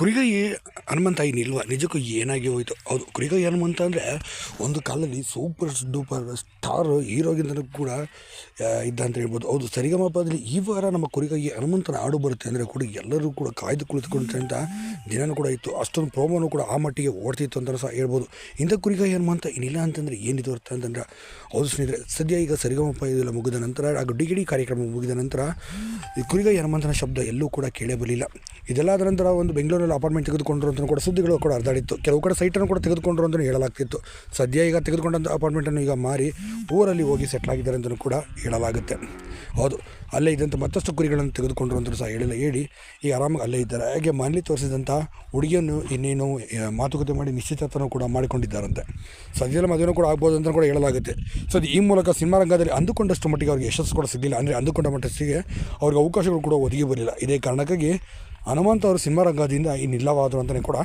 ಕುರಿಗೈ ಹನುಮಂತ ಇನ್ನಿಲ್ವ ನಿಜಕ್ಕೂ ಏನಾಗಿ ಹೋಯಿತು? ಹೌದು, ಕುರಿಗೈ ಹನುಮಂತ ಅಂದರೆ ಒಂದು ಕಾಲದಲ್ಲಿ ಸೂಪರ್ ಡೂಪರ್ ಸ್ಟಾರ್ ಹೀರೋಗಿಂತಲೂ ಕೂಡ ಇದ್ದ ಅಂತ ಹೇಳ್ಬೋದು. ಹೌದು, ಸರಿಗಮಪದಲ್ಲಿ ಈ ವಾರ ನಮ್ಮ ಕುರಿಗೈ ಹನುಮಂತನ ಹಾಡು ಬರುತ್ತೆ ಅಂದರೆ ಕೂಡ ಎಲ್ಲರೂ ಕೂಡ ಕಾಯ್ದು ಕುಳಿತುಕೊಂಡ್ರೆ ಅಂತ ದಿನನೂ ಕೂಡ ಇತ್ತು. ಅಷ್ಟೊಂದು ಪ್ರೋಮೋನು ಕೂಡ ಆ ಮಟ್ಟಿಗೆ ಓಡ್ತಿತ್ತು ಅಂತ ಸಹ ಹೇಳ್ಬೋದು. ಇಂಥ ಕುರಿಗೈ ಹನುಮಂತ ಏನಿಲ್ಲ ಅಂತಂದರೆ ಏನಿದು ಅರ್ಥ ಅಂತಂದ್ರೆ, ಹೌದು ಸ್ನೇಹಿತರೆ, ಸದ್ಯ ಈಗ ಸರಿಗಮಪ ಇದೆಲ್ಲ ಮುಗಿದ ನಂತರ ಹಾಗೂ ಡಿಗಿಡಿ ಕಾರ್ಯಕ್ರಮ ಮುಗಿದ ನಂತರ ಈ ಕುರಿಗೈ ಹನುಮಂತನ ಶಬ್ದ ಎಲ್ಲೂ ಕೂಡ ಕೇಳೇ ಬರಲಿಲ್ಲ. ಇದೆಲ್ಲ ಆದ ನಂತರ ಒಂದು ಬೆಂಗಳೂರಲ್ಲಿ ಅಪಾರ್ಟ್ಮೆಂಟ್ ತೆಗೆದುಕೊಂಡ್ರು ಅಂತ ಕೂಡ ಸುದ್ದಿಗಳು ಕೂಡ ಹರಿದಾಡಿತ್ತು ಕೆಲವು ಕಡೆ ಸೈಟನ್ನು ಕೂಡ ತೆಗೆದುಕೊಂಡ್ರು ಅಂತಲೂ ಹೇಳಲಾಗ್ತಿತ್ತು. ಸದ್ಯ ಈಗ ತೆಗೆದುಕೊಂಡಂಥ ಅಪಾರ್ಟ್ಮೆಂಟನ್ನು ಈಗ ಮಾರಿ ಊರಲ್ಲಿ ಹೋಗಿ ಸೆಟ್ಲ್ ಆಗಿದ್ದಾರೆ ಅಂತಲೂ ಕೂಡ ಹೇಳಲಾಗುತ್ತೆ. ಹೌದು, ಅಲ್ಲೇ ಇದ್ದಂಥ ಮತ್ತಷ್ಟು ಕುರಿಗಳನ್ನು ತೆಗೆದುಕೊಂಡ್ರು ಅಂತಲೂ ಸಹ ಹೇಳಿಲ್ಲ. ಹೇಳಿ, ಈಗ ಆರಾಮಾಗಿ ಅಲ್ಲೇ ಇದ್ದಾರೆ. ಹಾಗೆ ಮನೇಲಿ ತೋರಿಸಿದಂಥ ಹುಡುಗಿಯನ್ನು ಇನ್ನೇನು ಮಾತುಕತೆ ಮಾಡಿ ನಿಶ್ಚಿತಾರ್ಥನೂ ಕೂಡ ಮಾಡಿಕೊಂಡಿದ್ದಾರಂತೆ. ಸದ್ಯದಲ್ಲಿ ಮದುವೆನೂ ಕೂಡ ಆಗ್ಬೋದು ಅಂತ ಕೂಡ ಹೇಳಲಾಗುತ್ತೆ. ಸೊ ಅದು ಈ ಮೂಲಕ ಸಿನಿಮಾ ರಂಗದಲ್ಲಿ ಅಂದುಕೊಂಡಷ್ಟು ಮಟ್ಟಿಗೆ ಅವ್ರಿಗೆ ಯಶಸ್ಸು ಕೂಡ ಸಿಗಲಿಲ್ಲ. ಅಂದರೆ ಅಂದುಕೊಂಡ ಮಟ್ಟಿಗೆ ಅವ್ರಿಗೆ ಅವಕಾಶಗಳು ಕೂಡ ಒದಗಿ ಬರಲಿಲ್ಲ. ಇದೇ ಕಾರಣಕ್ಕಾಗಿ ಹನುಮಂತ ಅವರು ಸಿನಿಮಾ ರಂಗದಿಂದ ಇನ್ನಿಲ್ಲವಾದರು ಅಂತಲೇ ಕೂಡ